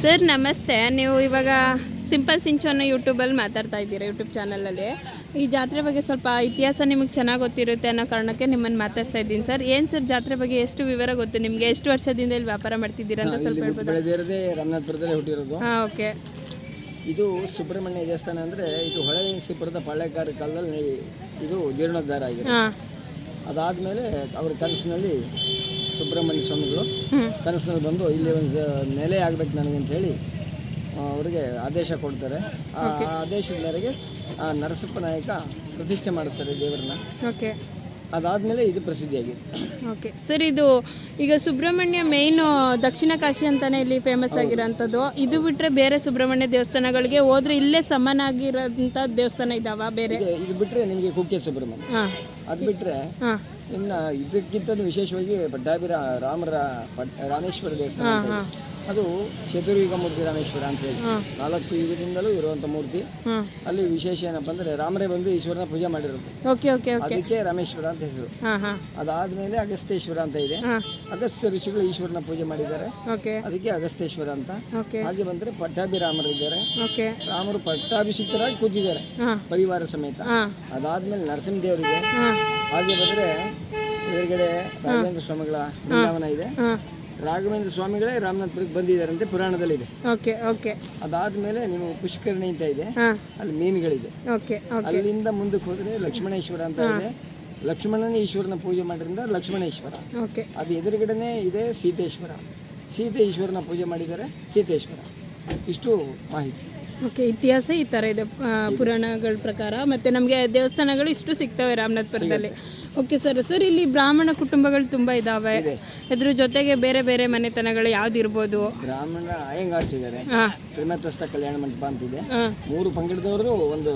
Sir ನಮಸ್ತೆ. ನೀವು ಇವಾಗ ಸಿಂಪಲ್ ಸಿಂಚು ಅನ್ನೋ ಯೂಟ್ಯೂಬಲ್ಲಿ ಮಾತಾಡ್ತಾ ಇದ್ದೀರಾ ಯೂಟ್ಯೂಬ್ ಚಾನಲಲ್ಲಿ ಈ ಜಾತ್ರೆ ಬಗ್ಗೆ ಸ್ವಲ್ಪ ಇತಿಹಾಸ ನಿಮಗೆ ಚೆನ್ನಾಗಿ ಗೊತ್ತಿರುತ್ತೆ ಅನ್ನೋ ಕಾರಣಕ್ಕೆ ನಿಮ್ಮನ್ನು ಮಾತಾಡ್ತಾ ಇದ್ದೀನಿ ಸರ್. ಏನು ಸರ್ ಜಾತ್ರೆ ಬಗ್ಗೆ ಎಷ್ಟು ವಿವರ ಗೊತ್ತು? ನಿಮಗೆ ಎಷ್ಟು ವರ್ಷದಿಂದ ಇಲ್ಲಿ ವ್ಯಾಪಾರ ಮಾಡ್ತಿದ್ದೀರಾ ಅಂತ ಸ್ವಲ್ಪ ಹೇಳ್ಬೋದು? ಹುಟ್ಟಿರೋದು. ಹಾಂ ಓಕೆ. ಇದು ಸುಬ್ರಹ್ಮಣ್ಯ ದೇವಸ್ಥಾನ ಅಂದರೆ ಇದು ಹೊಳೆಸಿಪುರದ ಪಾಳ್ಯಗಾರ ಕಾಲದಲ್ಲಿ ಇದು ಜೀರ್ಣೋದ್ಧಾರ ಆಗಿದೆ ಹಾಂ. ಅದಾದಮೇಲೆ ಅವ್ರ ಕನಸಿನಲ್ಲಿ ಸುಬ್ರಹ್ಮಣ್ಯ ಸ್ವಾಮಿಗಳು ಕನಸಿನಲ್ಲಿ ಬಂದು ಇಲ್ಲಿ ಒಂದು ನೆಲೆ ಆಗ್ಬೇಕು ನನಗೆ ಅಂತ ಹೇಳಿ ಅವರಿಗೆ ಆದೇಶ ಕೊಡ್ತಾರೆ. ಆ ಆದೇಶದ ಮೇರೆಗೆ ಆ ನರಸಪ್ಪ ನಾಯಕ ಪ್ರತಿಷ್ಠೆ ಮಾಡಿಸ್ತಾರೆ ದೇವರನ್ನ. ಓಕೆ. ಅದಾದಮೇಲೆ ಇದು ಪ್ರಸಿದ್ಧಿಯಾಗಿದೆ. ಓಕೆ. ಸರ್ ಇದು ಈಗ ಸುಬ್ರಹ್ಮಣ್ಯ ಮೇನ್ ದಕ್ಷಿಣ ಕಾಶಿ ಅಂತಾನೆ ಇಲ್ಲಿ ಫೇಮಸ್ ಆಗಿರೋಂಥದ್ದು. ಇದು ಬಿಟ್ಟರೆ ಬೇರೆ ಸುಬ್ರಹ್ಮಣ್ಯ ದೇವಸ್ಥಾನಗಳಿಗೆ ಹೋದ್ರೆ ಇಲ್ಲೇ ಸಮನಾಗಿರೋಂಥ ದೇವಸ್ಥಾನ ಇದಾವ ಬೇರೆ? ಇದು- ಬಿಟ್ಟರೆ ನಿಮಗೆ ಕುಕ್ಕೆ ಸುಬ್ರಹ್ಮಣ್ಯ. ಅದು ಬಿಟ್ಟರೆ ಹಾಂ. ಇನ್ನು ಇದಕ್ಕಿಂತ ವಿಶೇಷವಾಗಿ ಬಡ್ಡಾಬಿರ ರಾಮರ ರಾಮೇಶ್ವರ ದೇವಸ್ಥಾನ ಅಂತ ಇದೆ. ಅದು ಚತುರ್ಯುಗ ಮೂರ್ತಿ ರಾಮೇಶ್ವರ ಅಂತ ಹೇಳಿ. ನಾಲ್ಕು ಯುಗದಿಂದಲೂ ಇರುವಂತಹ ಮೂರ್ತಿ. ಅಲ್ಲಿ ವಿಶೇಷ ಏನಪ್ಪ ಅಂದ್ರೆ ರಾಮರೇ ಬಂದು ಈಶ್ವರನ ಪೂಜೆ ಮಾಡಿರೋದು. Okay okay okay. ಅದಕ್ಕೆ ರಾಮೇಶ್ವರ ಅಂತ ಹೆಸರು. ಅದಾದ್ಮೇಲೆ ಹಾಂ. ಅದಾದಮೇಲೆ ಅಗಸ್ತ್ಯೇಶ್ವರ ಅಂತ ಇದೆ. ಹಾಂ. ಅಗಸ್ತ್ಯ ಋಷಿಗಳು ಈಶ್ವರನ ಪೂಜೆ ಮಾಡಿದ್ದಾರೆ. ಓಕೆ. ಅದಕ್ಕೆ ಅಗಸ್ತ್ಯೇಶ್ವರ ಅಂತ. ಓಕೆ. ಹಾಗೆ ಪಟ್ಟಾಭಿ ಪಟ್ಟಾಭಿರಾಮರು ಇದ್ದಾರೆ. ಓಕೆ. ರಾಮರು ಪಟ್ಟಾಭಿಷಿಕ್ತರಾಗಿ ಕೂತಿದ್ದಾರೆ ಹಾಂ. ಪರಿವಾರ ಸಮೇತ. ಹಾಂ. ಅದಾದ್ಮೇಲೆ ನರಸಿಂಹದೇವರಿದೆ. ಹಾಂ. ಹಾಗೆ ಬಂದ್ರೆ ಎದುರುಗಡೆ ರಾಘವೇಂದ್ರ ಸ್ವಾಮಿಗಳ ಬೃಂದಾವನ ಇದೆ. ರಾಘವೇಂದ್ರ ಸ್ವಾಮಿಗಳೇ ರಾಮನಾಥಪುರಕ್ಕೆ ಬಂದಿದ್ದಾರಂತೆ ಪುರಾಣದಲ್ಲಿದೆ ಓಕೆ ಓಕೆ. ಅದಾದ್ಮೇಲೆ ನೀವು ಪುಷ್ಕರಣಿ ಅಂತ ಇದೆ. ಅಲ್ಲಿ ಮೀನುಗಳಿದೆ. Okay okay. ಅಲ್ಲಿಂದ ಮುಂದಕ್ಕೆ ಹೋದ್ರೆ ಲಕ್ಷ್ಮಣೇಶ್ವರ ಅಂತ ಇದೆ. ಲಕ್ಷ್ಮಣನೇ ಈಶ್ವರನ ಪೂಜೆ ಮಾಡಿದ್ರಿಂದ ಲಕ್ಷ್ಮಣೇಶ್ವರ. ಓಕೆ. ಅದು ಎದುರುಗಡೆನೇ ಇದೆ ಸೀತೇಶ್ವರ. ಸೀತೆ ಈಶ್ವರನ ಪೂಜೆ ಮಾಡಿದ್ದಾರೆ ಸೀತೇಶ್ವರ. ಇಷ್ಟು ಮಾಹಿತಿ. ಓಕೆ ಇತಿಹಾಸ ಈ ಥರ ಇದೆ ಪುರಾಣಗಳ ಪ್ರಕಾರ. ಮತ್ತು ನಮಗೆ ದೇವಸ್ಥಾನಗಳು ಇಷ್ಟು ಸಿಗ್ತವೆ ರಾಮನಾಥಪುರದಲ್ಲಿ ಓಕೆ ಸರ್ ಸರ್ ಇಲ್ಲಿ ಬ್ರಾಹ್ಮಣ ಕುಟುಂಬಗಳು ತುಂಬ ಇದ್ದಾವೆ ಇದ್ರ ಜೊತೆಗೆ ಬೇರೆ ಬೇರೆ ಮನೆತನಗಳು ಯಾವ್ದಿರ್ಬೋದು? ಬ್ರಾಹ್ಮಣ ಅಯ್ಯಂಗಾರ್ಸ್ ಇದ್ದಾರೆ ತ್ರಿಮತಸ್ಥ ಕಲ್ಯಾಣ ಮಂಟಪ ಅಂತಿದೆ. ಮೂರು ಪಂಗಡದವರು ಒಂದು